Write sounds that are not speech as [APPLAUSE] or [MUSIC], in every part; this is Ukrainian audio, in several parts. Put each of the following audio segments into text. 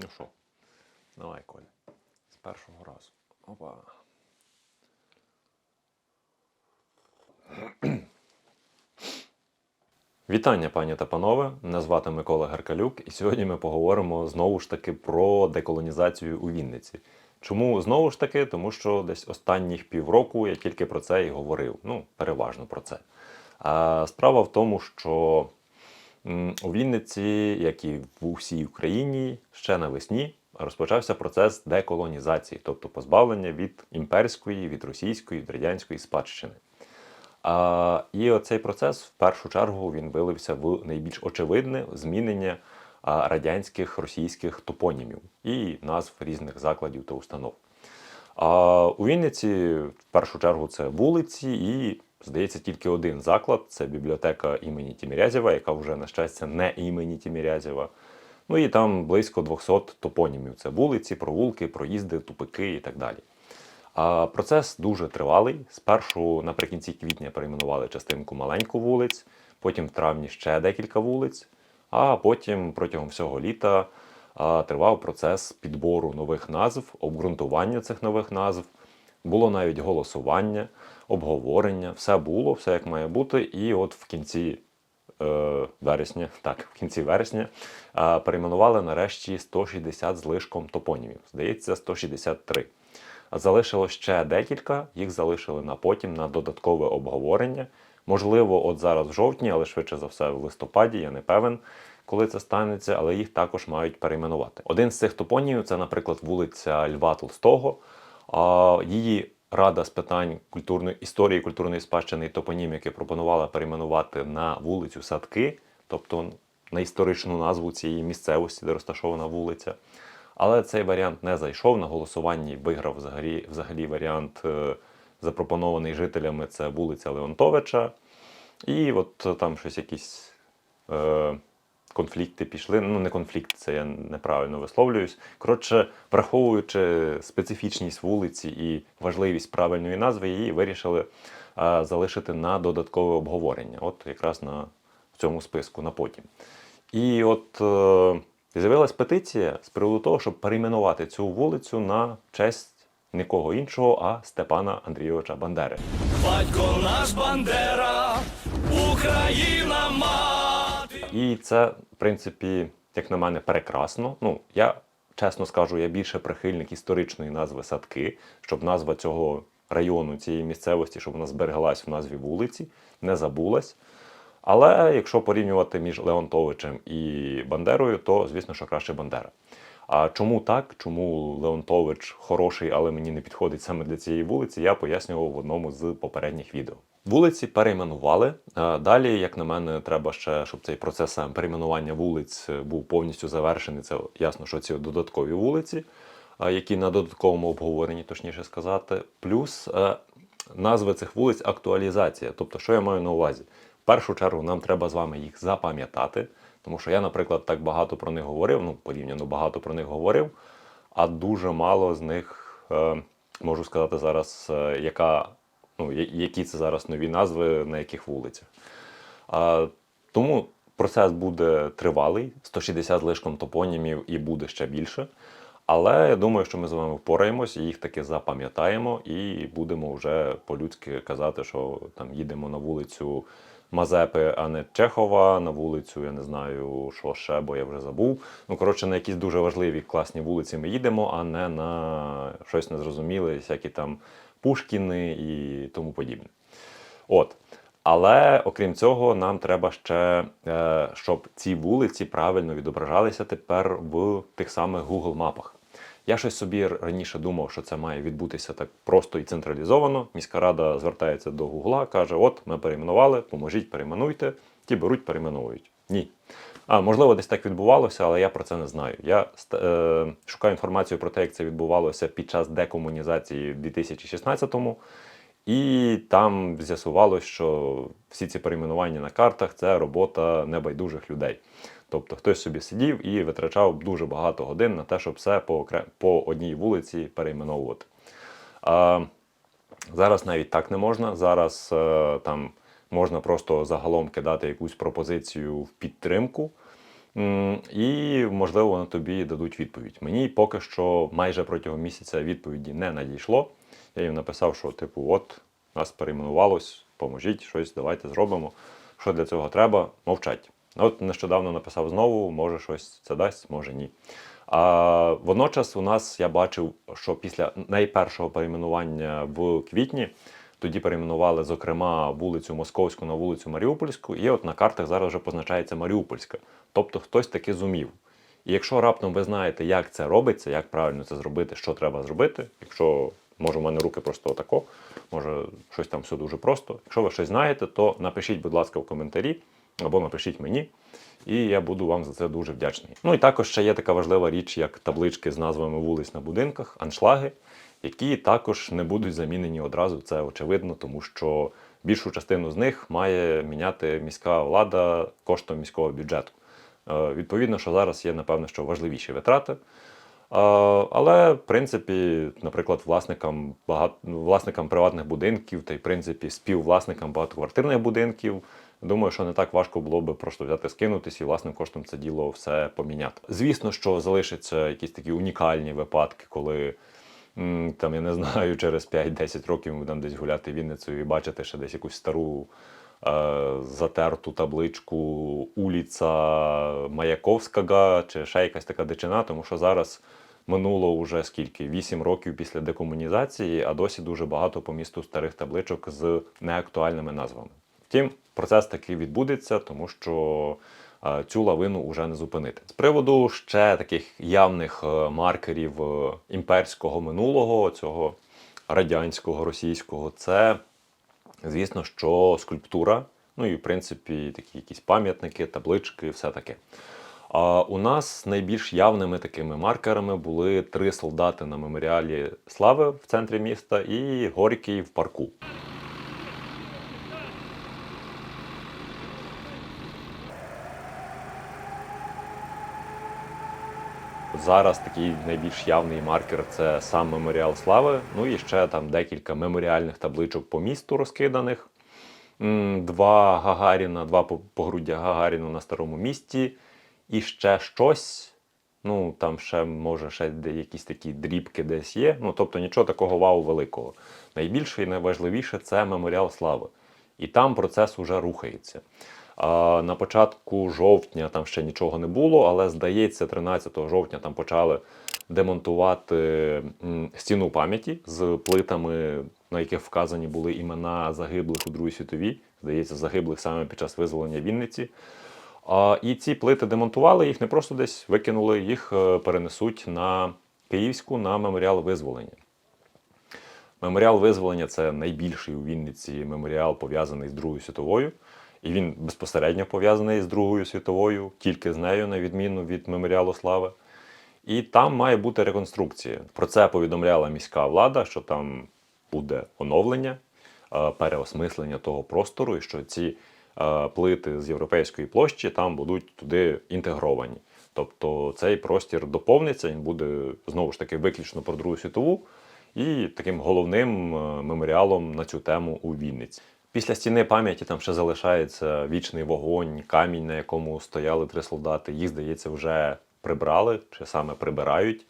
Ну що, давай, Коля. З першого разу. Опа. [CLEARS THROAT] Вітання, пані та панове. Мене звати Микола Геркалюк, і сьогодні ми поговоримо знову ж таки про деколонізацію у Вінниці. Чому знову ж таки? Тому що десь останніх півроку я тільки про це і говорив. Ну, переважно про це. А справа в тому, що у Вінниці, як і в усій Україні, ще навесні розпочався процес деколонізації, тобто позбавлення від імперської, від російської, від радянської спадщини. А, і оцей процес в першу чергу він вилився в найбільш очевидне змінення радянських російських топонімів і назв різних закладів та установ. А у Вінниці в першу чергу це вулиці, і здається, тільки один заклад це бібліотека імені Тімірязєва, яка вже, на щастя, не імені Тімірязєва. Ну і там близько 200 топонімів: це вулиці, провулки, проїзди, тупики і так далі. А процес дуже тривалий. Спершу наприкінці квітня перейменували частинку маленьку вулиць, потім в травні ще декілька вулиць, а потім протягом всього літа тривав процес підбору нових назв, обґрунтування цих нових назв. Було навіть голосування, обговорення, все було, все як має бути. І от в кінці е, вересня, так, в кінці вересня е, перейменували нарешті 160 з лишком топонімів. Здається, 163. Залишило ще декілька, їх залишили на потім на додаткове обговорення. Можливо, от зараз в жовтні, але швидше за все в листопаді, я не певен, коли це станеться, але їх також мають перейменувати. Один з цих топонімів це, наприклад, вулиця Льва Толстого. Її рада з питань культурної історії, культурної спадщини і топоніміки пропонувала перейменувати на вулицю Садки, тобто на історичну назву цієї місцевості, де розташована вулиця. Але цей варіант не зайшов. На голосуванні виграв взагалі, взагалі варіант, е, запропонований жителями це вулиця Леонтовича. І от там щось якісь е, конфлікти пішли. Ну, не конфлікт, це я неправильно висловлююсь. Коротше, враховуючи специфічність вулиці і важливість правильної назви, її вирішили е, залишити на додаткове обговорення. От якраз на цьому списку на потім. І от. Е, З'явилась петиція з приводу того, щоб перейменувати цю вулицю на честь нікого іншого, а Степана Андрійовича Бандери. Батько наш Бандера, Україна. І це, в принципі, як на мене, прекрасно. Ну, я чесно скажу, я більше прихильник історичної назви садки, щоб назва цього району, цієї місцевості, щоб вона збереглась в назві вулиці, не забулась. Але якщо порівнювати між Леонтовичем і Бандерою, то звісно, що краще Бандера. А чому так? Чому Леонтович хороший, але мені не підходить саме для цієї вулиці, я пояснював в одному з попередніх відео. Вулиці перейменували. Далі, як на мене, треба ще, щоб цей процес перейменування вулиць був повністю завершений. Це ясно, що ці додаткові вулиці, які на додатковому обговоренні, точніше сказати. Плюс е, назви цих вулиць актуалізація. Тобто, що я маю на увазі? В першу чергу нам треба з вами їх запам'ятати, тому що я, наприклад, так багато про них говорив, ну, порівняно багато про них говорив, а дуже мало з них е, можу сказати зараз, е, яка, ну, які це зараз нові назви, на яких вулицях. А, тому процес буде тривалий, 160 лишком топонімів і буде ще більше. Але я думаю, що ми з вами впораємось, їх таки запам'ятаємо і будемо вже по-людськи казати, що там їдемо на вулицю Мазепи, а не Чехова, на вулицю, я не знаю, що ще, бо я вже забув. Ну, коротше, на якісь дуже важливі класні вулиці ми їдемо, а не на щось незрозуміле, всякі там Пушкіни і тому подібне. От. Але окрім цього, нам треба ще, е, щоб ці вулиці правильно відображалися тепер в тих самих Google мапах. Я щось собі раніше думав, що це має відбутися так просто і централізовано. Міська рада звертається до Гугла, каже: От ми перейменували, поможіть, перейменуйте. Ті беруть, перейменовують. Ні. А можливо, десь так відбувалося, але я про це не знаю. Я е, шукаю інформацію про те, як це відбувалося під час декомунізації в 2016-му. І там з'ясувалось, що всі ці перейменування на картах це робота небайдужих людей. Тобто хтось собі сидів і витрачав дуже багато годин на те, щоб все по, окре- по одній вулиці перейменовувати. А, зараз навіть так не можна. Зараз е, там можна просто загалом кидати якусь пропозицію в підтримку. І, можливо, вони тобі дадуть відповідь. Мені поки що майже протягом місяця відповіді не надійшло. Я їм написав, що, типу, от, нас перейменувалось, поможіть, щось, давайте зробимо. Що для цього треба? Мовчать. От нещодавно написав знову, може щось це дасть, може ні. А водночас у нас я бачив, що після найпершого перейменування в квітні тоді перейменували, зокрема, вулицю Московську на вулицю Маріупольську, і от на картах зараз вже позначається Маріупольська. Тобто хтось таки зумів. І якщо раптом ви знаєте, як це робиться, як правильно це зробити, що треба зробити, якщо може у мене руки просто отако, може щось там все дуже просто. Якщо ви щось знаєте, то напишіть, будь ласка, в коментарі або напишіть мені, і я буду вам за це дуже вдячний. Ну і також ще є така важлива річ, як таблички з назвами вулиць на будинках, аншлаги, які також не будуть замінені одразу. Це очевидно, тому що більшу частину з них має міняти міська влада коштом міського бюджету. Е, Відповідно, що зараз є, напевно, що важливіші витрати. Е, Але, в принципі, наприклад, власникам багат... власникам приватних будинків та й в принципі співвласникам багатоквартирних будинків. Думаю, що не так важко було би просто взяти, скинутися і власним коштом це діло все поміняти. Звісно, що залишаться якісь такі унікальні випадки, коли там я не знаю, через 5-10 років ми будемо десь гуляти Вінницею і бачити ще десь якусь стару е, затерту табличку уліця Маяковського чи ще якась така дичина, тому що зараз минуло вже скільки? 8 років після декомунізації, а досі дуже багато по місту старих табличок з неактуальними назвами. Втім, процес таки відбудеться, тому що цю лавину вже не зупинити. З приводу ще таких явних е, маркерів е, імперського минулого, цього радянського, російського, це звісно, що скульптура, ну і в принципі такі якісь пам'ятники, таблички, все таке. А у нас найбільш явними такими маркерами були три солдати на меморіалі слави в центрі міста і Горький в парку. Зараз такий найбільш явний маркер це сам меморіал слави. Ну і ще там декілька меморіальних табличок по місту розкиданих. Два Гагаріна, два погруддя Гагаріна на старому місті. І ще щось. Ну, там ще, може, ще якісь такі дрібки десь є. Ну, тобто нічого такого вау великого. Найбільше і найважливіше це меморіал слави. І там процес уже рухається. На початку жовтня там ще нічого не було, але здається, 13 жовтня там почали демонтувати стіну пам'яті з плитами, на яких вказані були імена загиблих у Другій світовій. Здається, загиблих саме під час визволення Вінниці. І ці плити демонтували, їх не просто десь викинули, їх е, перенесуть на Київську на меморіал визволення. Меморіал визволення це найбільший у Вінниці меморіал пов'язаний з Другою світовою. І він безпосередньо пов'язаний з Другою світовою, тільки з нею, на відміну від меморіалу слави. І там має бути реконструкція. Про це повідомляла міська влада, що там буде оновлення, е, переосмислення того простору, і що ці е, плити з європейської площі там будуть туди інтегровані. Тобто цей простір доповниться, він буде знову ж таки виключно про Другу світову і таким головним е, меморіалом на цю тему у Вінниці. Після стіни пам'яті там ще залишається вічний вогонь, камінь, на якому стояли три солдати. Їх, здається, вже прибрали чи саме прибирають.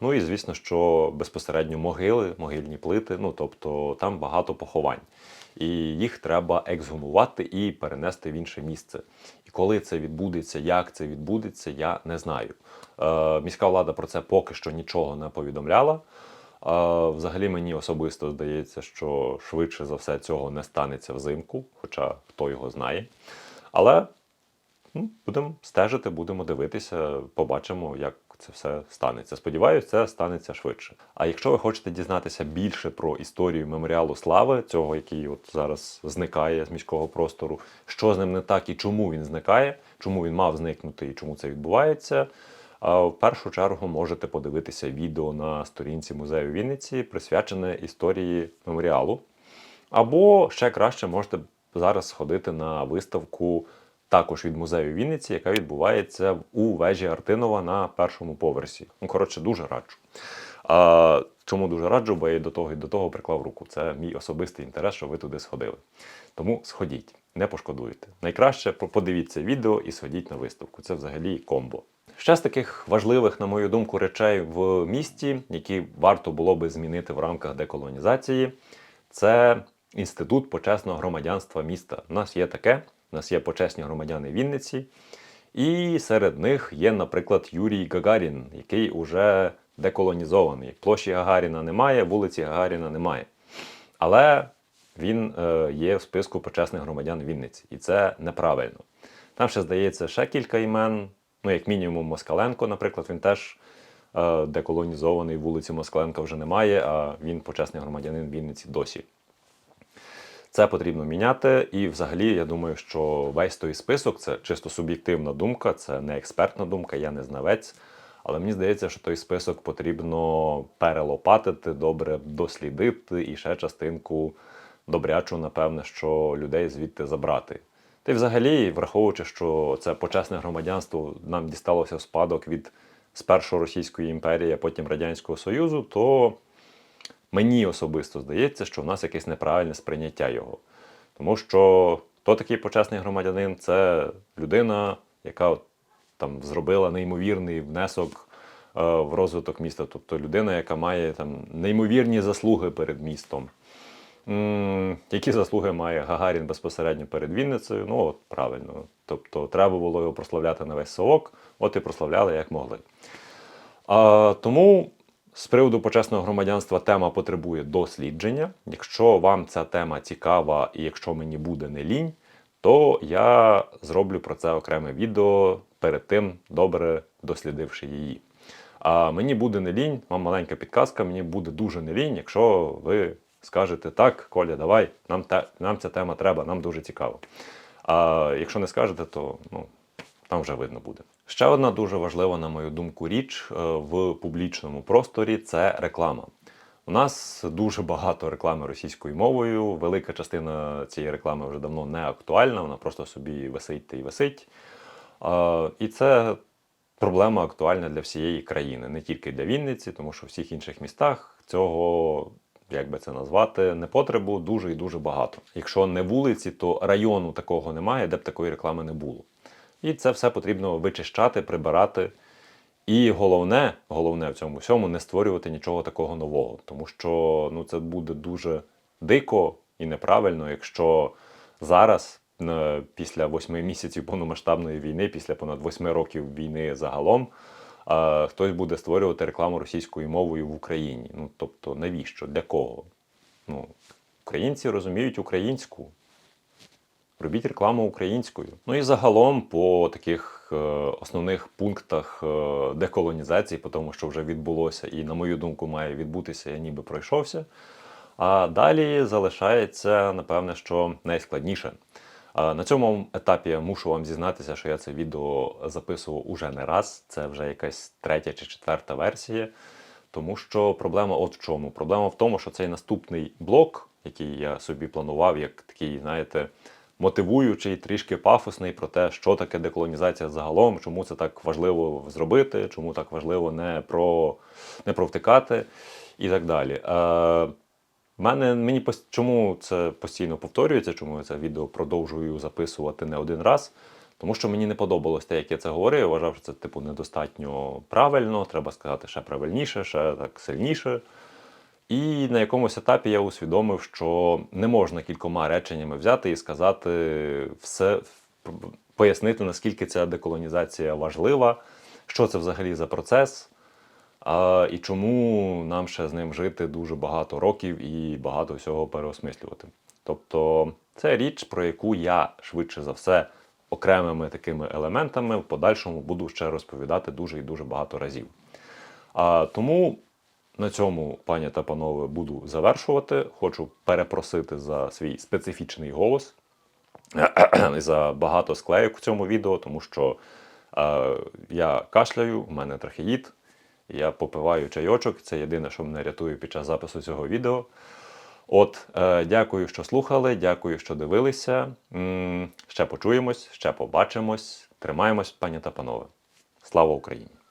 Ну і звісно, що безпосередньо могили, могильні плити, ну тобто там багато поховань. І їх треба ексгумувати і перенести в інше місце. І коли це відбудеться, як це відбудеться, я не знаю. Е, міська влада про це поки що нічого не повідомляла. Е, взагалі мені особисто здається, що швидше за все цього не станеться взимку, хоча хто його знає. Але ну, будемо стежити, будемо дивитися, побачимо, як це все станеться. Сподіваюсь, це станеться швидше. А якщо ви хочете дізнатися більше про історію меморіалу слави, цього, який от зараз зникає з міського простору, що з ним не так і чому він зникає, чому він мав зникнути і чому це відбувається. В першу чергу можете подивитися відео на сторінці музею Вінниці, присвячене історії меморіалу. Або ще краще можете зараз сходити на виставку також від музею Вінниці, яка відбувається у вежі Артинова на першому поверсі. Ну, коротше, дуже раджу. А, чому дуже раджу, бо я до того і до того приклав руку. Це мій особистий інтерес, що ви туди сходили. Тому сходіть, не пошкодуєте. Найкраще подивіться відео і сходіть на виставку. Це взагалі комбо. Ще з таких важливих, на мою думку, речей в місті, які варто було би змінити в рамках деколонізації, це інститут почесного громадянства міста. У нас є таке, у нас є почесні громадяни Вінниці, і серед них є, наприклад, Юрій Гагарін, який уже деколонізований. Площі Гагаріна немає, вулиці Гагаріна немає. Але він е, є в списку почесних громадян Вінниці, і це неправильно. Там ще здається ще кілька імен. Ну, як мінімум, Москаленко, наприклад, він теж е, деколонізований, вулиці Москаленка вже немає, а він почесний громадянин Вінниці досі. Це потрібно міняти. І взагалі, я думаю, що весь той список це чисто суб'єктивна думка, це не експертна думка, я не знавець. Але мені здається, що той список потрібно перелопатити, добре дослідити і ще частинку добрячу, напевне, що людей звідти забрати. Та й взагалі, враховуючи, що це почесне громадянство нам дісталося в спадок від спершу Російської імперії, а потім Радянського Союзу, то мені особисто здається, що в нас якесь неправильне сприйняття його. Тому що хто такий почесний громадянин це людина, яка от, там зробила неймовірний внесок е, в розвиток міста. Тобто людина, яка має там неймовірні заслуги перед містом. Які заслуги має Гагарін безпосередньо перед Вінницею? Ну, от правильно. Тобто треба було його прославляти на весь совок, от і прославляли як могли. А, тому з приводу почесного громадянства тема потребує дослідження. Якщо вам ця тема цікава і якщо мені буде не лінь, то я зроблю про це окреме відео перед тим, добре дослідивши її. А мені буде не лінь, вам маленька підказка, мені буде дуже не лінь, якщо ви скажете так, Коля, давай, нам, те, нам ця тема треба, нам дуже цікаво. А якщо не скажете, то ну, там вже видно буде. Ще одна дуже важлива, на мою думку, річ е, в публічному просторі це реклама. У нас дуже багато реклами російською мовою. Велика частина цієї реклами вже давно не актуальна, вона просто собі висить та й висить. Е, І це проблема актуальна для всієї країни, не тільки для Вінниці, тому що в всіх інших містах цього, як би це назвати, непотребу дуже і дуже багато. Якщо не вулиці, то району такого немає, де б такої реклами не було. І це все потрібно вичищати, прибирати. І головне, головне в цьому всьому не створювати нічого такого нового, тому що ну, це буде дуже дико і неправильно, якщо зараз, е, після восьми місяців повномасштабної війни, після понад восьми років війни загалом, е, хтось буде створювати рекламу російською мовою в Україні. Ну тобто, навіщо? Для кого? Ну, українці розуміють українську. Робіть рекламу українською. Ну і загалом по таких е, основних пунктах е, деколонізації, по тому, що вже відбулося, і, на мою думку, має відбутися, я ніби пройшовся. А далі залишається, напевне, що найскладніше. На цьому етапі я мушу вам зізнатися, що я це відео записував уже не раз. Це вже якась третя чи четверта версія. Тому що проблема от в чому? Проблема в тому, що цей наступний блок, який я собі планував, як такий, знаєте, мотивуючий, трішки пафосний про те, що таке деколонізація загалом, чому це так важливо зробити, чому так важливо не, про, не провтикати і так далі. Е, мене, мені чому це постійно повторюється, чому я це відео продовжую записувати не один раз. Тому що мені не подобалось те, як я це говорив. Я вважав, що це типу недостатньо правильно, треба сказати ще правильніше, ще так сильніше. І на якомусь етапі я усвідомив, що не можна кількома реченнями взяти і сказати все, пояснити, наскільки ця деколонізація важлива, що це взагалі за процес, а, і чому нам ще з ним жити дуже багато років і багато всього переосмислювати. Тобто це річ, про яку я швидше за все окремими такими елементами в подальшому буду ще розповідати дуже і дуже багато разів. А, тому на цьому, пані та панове, буду завершувати. Хочу перепросити за свій специфічний голос [CLEARS THROAT] і за багато склеїк в цьому відео, тому що е, я кашляю, в мене трахеїд, я попиваю чайочок. Це єдине, що мене рятує під час запису цього відео. От, е, дякую, що слухали, дякую, що дивилися. М, ще почуємось, ще побачимось. Тримаємось, пані та панове. Слава Україні!